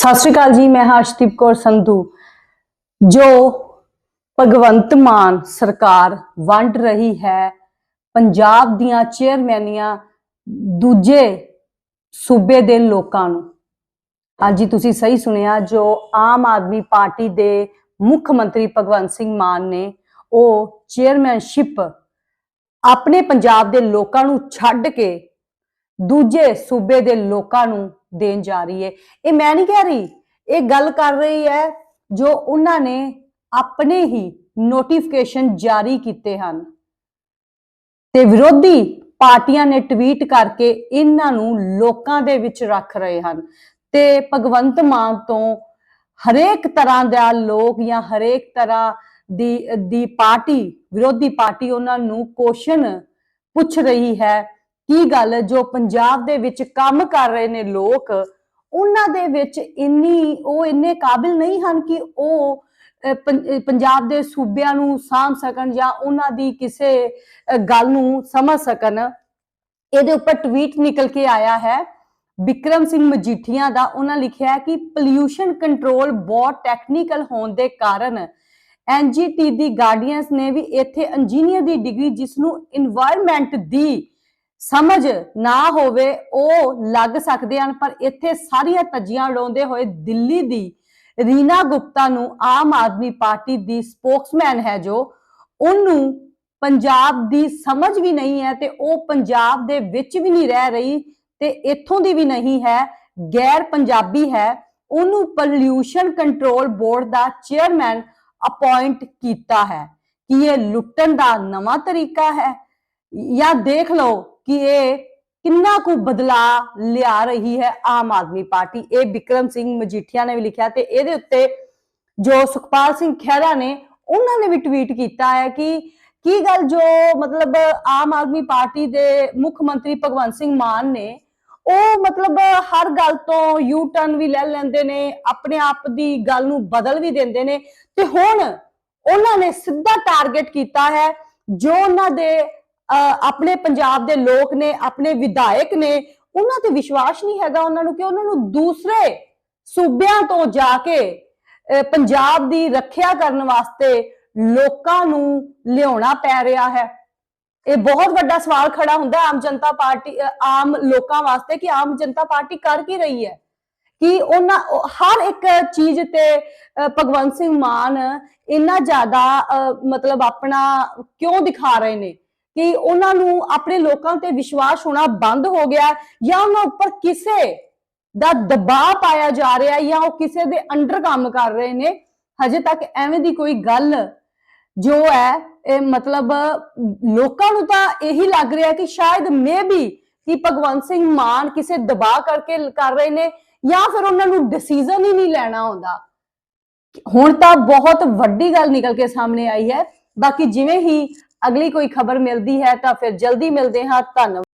ਸਤਿ ਸ਼੍ਰੀ ਅਕਾਲ ਜੀ, ਮੈਂ ਹਰਸ਼ਦੀਪ ਕੌਰ ਸੰਧੂ। ਜੋ ਭਗਵੰਤ ਮਾਨ ਸਰਕਾਰ ਵੰਡ ਰਹੀ ਹੈ, ਪੰਜਾਬ ਦੀਆਂ ਚੇਅਰਮੈਨੀਆਂ ਦੂਜੇ ਸੂਬੇ ਦੇ ਲੋਕਾਂ ਨੂੰ। ਹਾਂਜੀ ਤੁਸੀਂ ਸਹੀ ਸੁਣਿਆ, ਜੋ ਆਮ ਆਦਮੀ ਪਾਰਟੀ ਦੇ ਮੁੱਖ ਮੰਤਰੀ ਭਗਵੰਤ ਸਿੰਘ ਮਾਨ ਨੇ, ਉਹ ਚੇਅਰਮੈਨਸ਼ਿਪ ਆਪਣੇ ਪੰਜਾਬ ਦੇ ਲੋਕਾਂ ਨੂੰ ਛੱਡ ਕੇ ਦੂਜੇ ਸੂਬੇ ਦੇ ਲੋਕਾਂ ਨੂੰ ਦੇਣ ਜਾ ਰਹੀ ਹੈ। ਇਹ ਮੈਂ ਨਹੀਂ ਕਹਿ ਰਹੀ। ਇਹ ਗੱਲ ਕਰ ਰਹੀ ਹੈ ਜੋ ਉਹਨਾਂ ਨੇ ਆਪਣੇ ਹੀ ਨੋਟੀਫਿਕੇਸ਼ਨ ਜਾਰੀ ਕੀਤੇ ਹਨ। ਤੇ ਵਿਰੋਧੀ ਪਾਰਟੀਆਂ ਨੇ ਟਵੀਟ ਕਰਕੇ ਇਹਨਾਂ ਨੂੰ ਲੋਕਾਂ ਦੇ ਵਿੱਚ ਰੱਖ ਰਹੇ ਹਨ। ਤੇ ਭਗਵੰਤ ਮਾਨ ਤੋਂ ਹਰੇਕ ਤਰ੍ਹਾਂ ਦਾ ਲੋਕ ਜਾਂ ਹਰੇਕ ਤਰ੍ਹਾਂ ਦੀ ਦੀ ਪਾਰਟੀ, ਵਿਰੋਧੀ ਪਾਰਟੀ ਉਹਨਾਂ ਨੂੰ ਕੁਐਸਚਨ ਪੁੱਛ ਰਹੀ ਹੈ ਕੀ ਗੱਲ ਜੋ ਪੰਜਾਬ ਦੇ ਵਿੱਚ ਕੰਮ ਕਰ ਰਹੇ ਨੇ ਲੋਕ, ਉਹਨਾਂ ਦੇ ਵਿੱਚ ਇੰਨੀ, ਉਹ ਇੰਨੇ ਕਾਬਿਲ ਨਹੀਂ ਹਨ ਕਿ ਉਹ ਪੰਜਾਬ ਦੇ ਸੂਬਿਆਂ ਨੂੰ ਸਾਂਭ ਸਕਣ ਜਾਂ ਉਹਨਾਂ ਦੀ ਕਿਸੇ ਗੱਲ ਨੂੰ ਸਮਝ ਸਕਣ। ਇਹਦੇ ਉੱਪਰ ਟਵੀਟ ਨਿਕਲ ਕੇ ਆਇਆ ਹੈ ਵਿਕਰਮ ਸਿੰਘ ਮਜੀਠੀਆਂ ਦਾ ਉਹਨਾਂ ਲਿਖਿਆ ਕਿ ਪੋਲੂਸ਼ਨ ਕੰਟਰੋਲ ਬਹੁਤ ਟੈਕਨੀਕਲ ਹੋਣ ਦੇ ਕਾਰਨ ਐਨਜੀਟੀ ਦੀ ਗਾਰਡੀਅਨਸ ਨੇ ਵੀ ਇੱਥੇ ਇੰਜੀਨੀਅਰ ਦੀ ਡਿਗਰੀ ਜਿਸ ਨੂੰ এনवायरमेंट ਦੀ ਸਮਝ ਨਾ ਹੋਵੇ, ਉਹ ਲੱਗ ਸਕਦੇ ਹਨ, ਪਰ ਇੱਥੇ ਸਾਰੀਆਂ ਤੱਜੀਆਂ ਉਡਾਉਂਦੇ ਹੋਏ ਦਿੱਲੀ ਦੀ ਰੀਨਾ ਗੁਪਤਾ ਨੂੰ ਆਮ ਆਦਮੀ ਪਾਰਟੀ ਦੀ ਸਪੋਕਸਮੈਨ ਹੈ ਜੋ, ਉਹਨੂੰ ਪੰਜਾਬ ਦੀ ਸਮਝ ਵੀ ਨਹੀਂ ਹੈ ਤੇ ਉਹ ਪੰਜਾਬ ਦੇ ਵਿੱਚ ਵੀ ਨਹੀਂ ਰਹਿ ਰਹੀ ਤੇ ਇੱਥੋਂ ਦੀ ਵੀ ਨਹੀਂ ਹੈ, ਗੈਰ ਪੰਜਾਬੀ ਹੈ, ਉਹਨੂੰ ਪੋਲਿਊਸ਼ਨ ਕੰਟਰੋਲ ਬੋਰਡ ਦਾ ਚੇਅਰਮੈਨ ਅਪਾਇੰਟ ਕੀਤਾ ਹੈ। ਕਿ ਇਹ ਲੁੱਟਣ ਦਾ ਨਵਾਂ ਤਰੀਕਾ ਹੈ? ਜਾਂ ਦੇਖ ਲਓ ਕਿ ਇਹ ਕਿੰਨਾ ਕੁ ਬਦਲਾ ਲਿਆ ਰਹੀ ਹੈ ਆਮ ਆਦਮੀ ਪਾਰਟੀ। ਇਹ ਵਿਕਰਮ ਸਿੰਘ ਮਜੀਠੀਆ ਨੇ ਵੀ ਲਿਖਿਆ ਤੇ ਇਹਦੇ ਉੱਤੇ ਜੋ ਸੁਖਪਾਲ ਸਿੰਘ ਖਹਿਰਾ ਨੇ, ਉਹਨਾਂ ਨੇ ਵੀ ਟਵੀਟ ਕੀਤਾ ਹੈ ਕਿ ਕੀ ਗੱਲ ਜੋ ਮਤਲਬ ਆਮ ਆਦਮੀ ਪਾਰਟੀ ਦੇ ਮੁੱਖ ਮੰਤਰੀ ਭਗਵੰਤ ਸਿੰਘ ਮਾਨ ਨੇ, ਉਹ ਮਤਲਬ ਹਰ ਗੱਲ ਤੋਂ ਯੂ ਟਰਨ ਵੀ ਲੈ ਲੈਂਦੇ ਨੇ, ਆਪਣੇ ਆਪ ਦੀ ਗੱਲ ਨੂੰ ਬਦਲ ਵੀ ਦਿੰਦੇ ਨੇ ਤੇ ਹੁਣ ਉਹਨਾਂ ਨੇ ਸਿੱਧਾ ਟਾਰਗੇਟ ਕੀਤਾ ਹੈ ਜੋ ਉਹਨਾਂ ਦੇ ਆਪਣੇ ਪੰਜਾਬ ਦੇ ਲੋਕ ਨੇ ਆਪਣੇ ਵਿਧਾਇਕ ਨੇ ਉਹਨਾਂ ਤੇ ਵਿਸ਼ਵਾਸ ਨਹੀਂ ਹੈਗਾ ਉਹਨਾਂ ਨੂੰ ਕਿ ਉਹਨਾਂ ਨੂੰ ਦੂਸਰੇ ਸੂਬਿਆਂ ਤੋਂ ਜਾ ਕੇ ਪੰਜਾਬ ਦੀ ਰੱਖਿਆ ਕਰਨ ਵਾਸਤੇ ਲੋਕਾਂ ਨੂੰ ਲਿਆਉਣਾ ਪੈ ਰਿਹਾ ਹੈ। ਇਹ ਬਹੁਤ ਵੱਡਾ ਸਵਾਲ ਖੜਾ ਹੁੰਦਾ ਆਮ ਜਨਤਾ ਪਾਰਟੀ ਆਮ ਲੋਕਾਂ ਵਾਸਤੇ ਕਿ ਆਮ ਜਨਤਾ ਪਾਰਟੀ ਕਰ ਕੀ ਰਹੀ ਹੈ? ਕਿ ਉਹਨਾਂ ਹਰ ਇੱਕ ਚੀਜ਼ ਤੇ ਭਗਵੰਤ ਸਿੰਘ ਮਾਨ ਇੰਨਾ ਜ਼ਿਆਦਾ ਅਹ, ਮਤਲਬ ਆਪਣਾ ਕਿਉਂ ਦਿਖਾ ਰਹੇ ਨੇ? ਕਿ ਉਹਨਾਂ ਨੂੰ ਆਪਣੇ ਲੋਕਾਂ ਤੇ ਵਿਸ਼ਵਾਸ ਹੋਣਾ ਬੰਦ ਹੋ ਗਿਆ ਜਾਂ ਉਹਨਾਂ ਉੱਪਰ ਕਿਸੇ ਦਾ ਦਬਾਅ ਪਾਇਆ ਜਾ ਰਿਹਾ ਹੈ ਜਾਂ ਉਹ ਕਿਸੇ ਦੇ ਅੰਡਰ ਕੰਮ ਕਰ ਰਹੇ ਨੇ, ਹਜੇ ਤੱਕ ਐਵੇਂ ਦੀ ਕੋਈ ਗੱਲ ਜੋ ਹੈ, ਇਹ ਮਤਲਬ ਲੋਕਾਂ ਨੂੰ ਤਾਂ ਇਹੀ ਲੱਗ ਰਿਹਾ ਕਿ ਸ਼ਾਇਦ ਮੇਬੀ ਕਿ ਭਗਵੰਤ ਸਿੰਘ ਮਾਨ ਕਿਸੇ ਦਬਾਅ ਕਰਕੇ ਕਰ ਰਹੇ ਨੇ ਜਾਂ ਫਿਰ ਉਹਨਾਂ ਨੂੰ ਡਿਸੀਜਨ ਹੀ ਨਹੀਂ ਲੈਣਾ ਆਉਂਦਾ। ਹੁਣ ਤਾਂ ਬਹੁਤ ਵੱਡੀ ਗੱਲ ਨਿਕਲ ਕੇ ਸਾਹਮਣੇ ਆਈ ਹੈ। ਬਾਕੀ ਜਿਵੇਂ ਹੀ ਅਗਲੀ ਕੋਈ ਖਬਰ ਮਿਲਦੀ ਹੈ ਤਾਂ ਫਿਰ ਜਲਦੀ ਮਿਲਦੇ ਹਾਂ। ਧੰਨਵਾਦ।